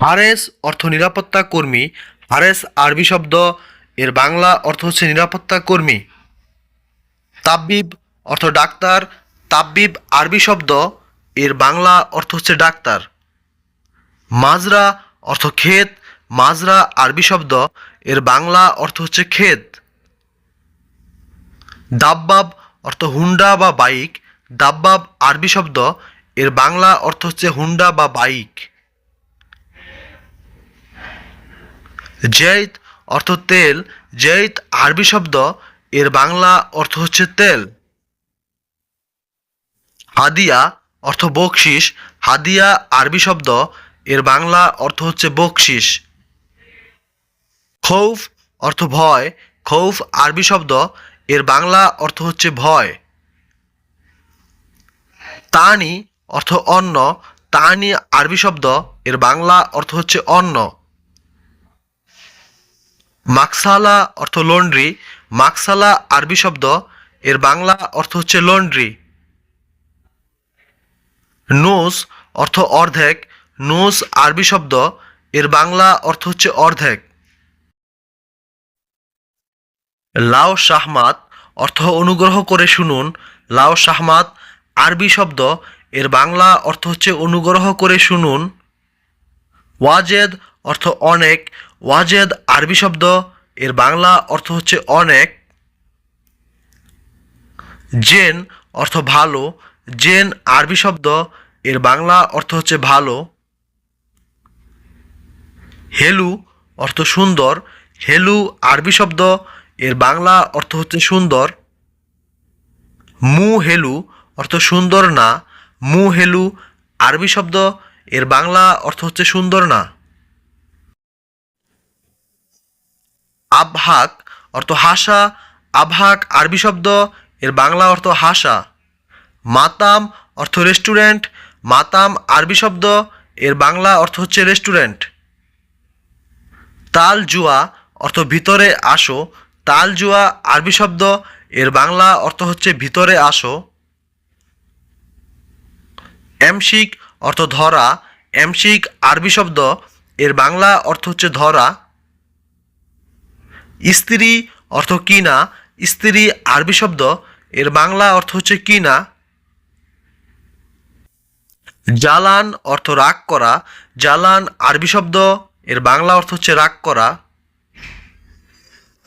হারেস অর্থ নিরাপত্তা কর্মী, হারেস আরবি শব্দ, এর বাংলা অর্থ হচ্ছে নিরাপত্তা কর্মী। তাব্বিব অর্থ ডাক্তার, তাব্বিব আরবি শব্দ, এর বাংলা অর্থ হচ্ছে ডাক্তার। মাজরা অর্থ ক্ষেত, মাজরা আরবি শব্দ, এর বাংলা অর্থ হচ্ছে ক্ষেত। দাব্বাব অর্থ হুন্ডা বা বাইক, দাব্বাব আরবি শব্দ, এর বাংলা অর্থ হচ্ছে হুন্ডা বা বাইক। জৈত অর্থ তেল জৈত আরবি শব্দ, এর বাংলা অর্থ হচ্ছে তেল। হাদিয়া অর্থ বকশিস, হাদিয়া আরবি শব্দ, এর বাংলা অর্থ হচ্ছে বকশিস। খৌফ অর্থ ভয়, খৌফ আরবি শব্দ, এর বাংলা অর্থ হচ্ছে ভয়। তানি অর্থ অন্ন, তানি আরবি শব্দ, এর বাংলা অর্থ হচ্ছে অন্ন। মাকসালা অর্থ লন্ড্রি মাকসালা আরবি শব্দ, এর বাংলা অর্থ হচ্ছে লন্ড্রি নোস অর্থ অর্ধেক নোস আরবি শব্দ, এর বাংলা অর্থ হচ্ছে অর্ধেক। লাও শাহমাত অর্থ অনুগ্রহ করে শুনুন, লাও শাহমাত আরবি শব্দ, এর বাংলা অর্থ হচ্ছে অনুগ্রহ করে শুনুন। ওয়াজেদ অর্থ অনেক ওয়াজেদ আরবি শব্দ, এর বাংলা অর্থ হচ্ছে অনেক। জেন অর্থ ভালো, জেন আরবি শব্দ, এর বাংলা অর্থ হচ্ছে ভালো। হেলু অর্থ সুন্দর, হেলু আরবি শব্দ, এর বাংলা অর্থ হচ্ছে সুন্দর। মু হেলু অর্থ সুন্দর না, মু হেলু আরবি শব্দ, এর বাংলা অর্থ হচ্ছে সুন্দর না। আবহাক অর্থ হাসা, আবহাক আরবি শব্দ, এর বাংলা অর্থ হাসা। মাতাম অর্থ রেস্টুরেন্ট, মাতাম আরবি শব্দ, এর বাংলা অর্থ হচ্ছে রেস্টুরেন্ট। তাল জুয়া অর্থ ভিতরে আসো তাল জুয়া আরবি শব্দ, এর বাংলা অর্থ হচ্ছে ভিতরে আসো। এমশিক অর্থ ধরা, এমশিক আরবি শব্দ, এর বাংলা অর্থ হচ্ছে ধরা। স্ত্রী অর্থ কিনা স্ত্রী আরবি শব্দ, এর বাংলা অর্থ হচ্ছে কিনা জালান অর্থ রাগ করা, জালান আরবি শব্দ, এর বাংলা অর্থ হচ্ছে রাগ করা।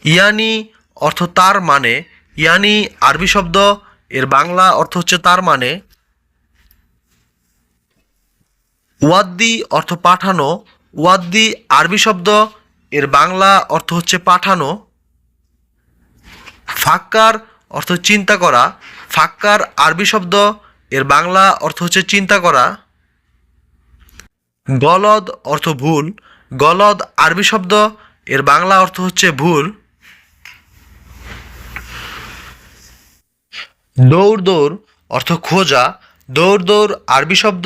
ইয়ানি অর্থ তার মানে ইয়ানি আরবি শব্দ, এর বাংলা অর্থ হচ্ছে তার মানে। ওয়াদ্দি অর্থ পাঠানো, ওয়াদ্দি আরবি শব্দ এর বাংলা অর্থ হচ্ছে পাঠানো, ফাক্কার অর্থ চিন্তা করা, ফাক্কার আরবি শব্দ, এর বাংলা অর্থ হচ্ছে চিন্তা করা, গলদ অর্থ ভুল, গলদ আরবি শব্দ, এর বাংলা অর্থ হচ্ছে ভুল দৌড় দৌড় অর্থ খোঁজা দৌড় দৌড় আরবি শব্দ,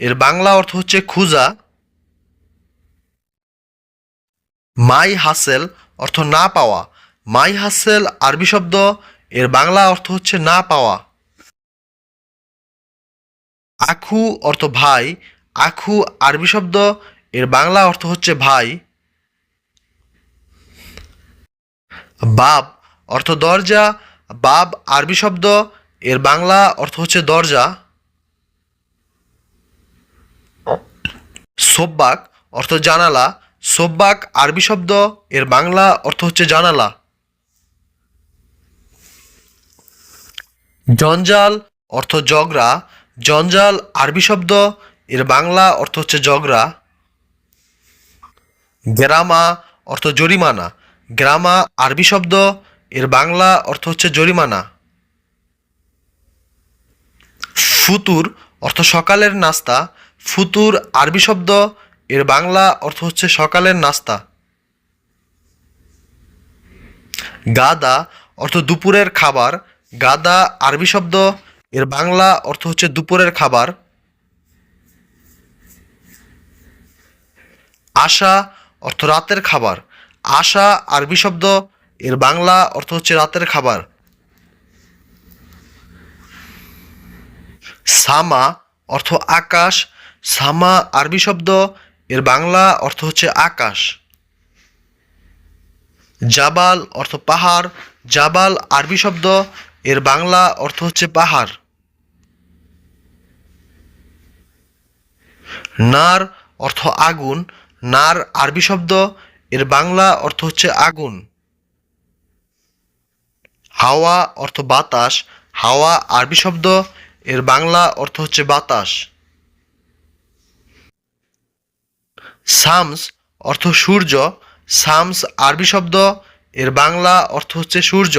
এর বাংলা অর্থ হচ্ছে খুঁজা মাই হাসেল অর্থ না পাওয়া। মাই হাসেল আরবি শব্দ, এর বাংলা অর্থ হচ্ছে না পাওয়া। আখু অর্থ ভাই আখু আরবি শব্দ, এর বাংলা অর্থ হচ্ছে ভাই। বাব অর্থ দরজা, বাব আরবি শব্দ, এর বাংলা অর্থ হচ্ছে দরজা। সোব্বাক অর্থ জানালা সোব্বাক আরবি শব্দ, এর বাংলা অর্থ হচ্ছে জানালা। জঞ্জাল অর্থ জগরা, জঞ্জাল আরবি শব্দ, এর বাংলা অর্থ হচ্ছে জগরা। গ্রামা অর্থ জরিমানা, গ্রামা আরবি শব্দ, এর বাংলা অর্থ হচ্ছে জরিমানা। ফুতুর অর্থ সকালের নাস্তা, ফুতুর আরবি শব্দ এর বাংলা অর্থ হচ্ছে সকালের নাস্তা। গাদা অর্থ দুপুরের খাবার, গাদা আরবি শব্দ, এর বাংলা অর্থ হচ্ছে দুপুরের খাবার। আশা অর্থ রাতের খাবার, আশা আরবি শব্দ, এর বাংলা অর্থ হচ্ছে রাতের খাবার। সামা অর্থ আকাশ, সামা আরবি শব্দ এর বাংলা অর্থ হচ্ছে আকাশ। জাবাল অর্থ পাহাড়, জাবাল আরবি শব্দ, এর বাংলা অর্থ হচ্ছে পাহাড়। নার অর্থ আগুন, নার আরবি শব্দ, এর বাংলা অর্থ হচ্ছে আগুন। হাওয়া অর্থ বাতাস, হাওয়া আরবি শব্দ, এর বাংলা অর্থ হচ্ছে বাতাস। সামস অর্থ সূর্য সামস আরবি শব্দ এর বাংলা অর্থ হচ্ছে সূর্য।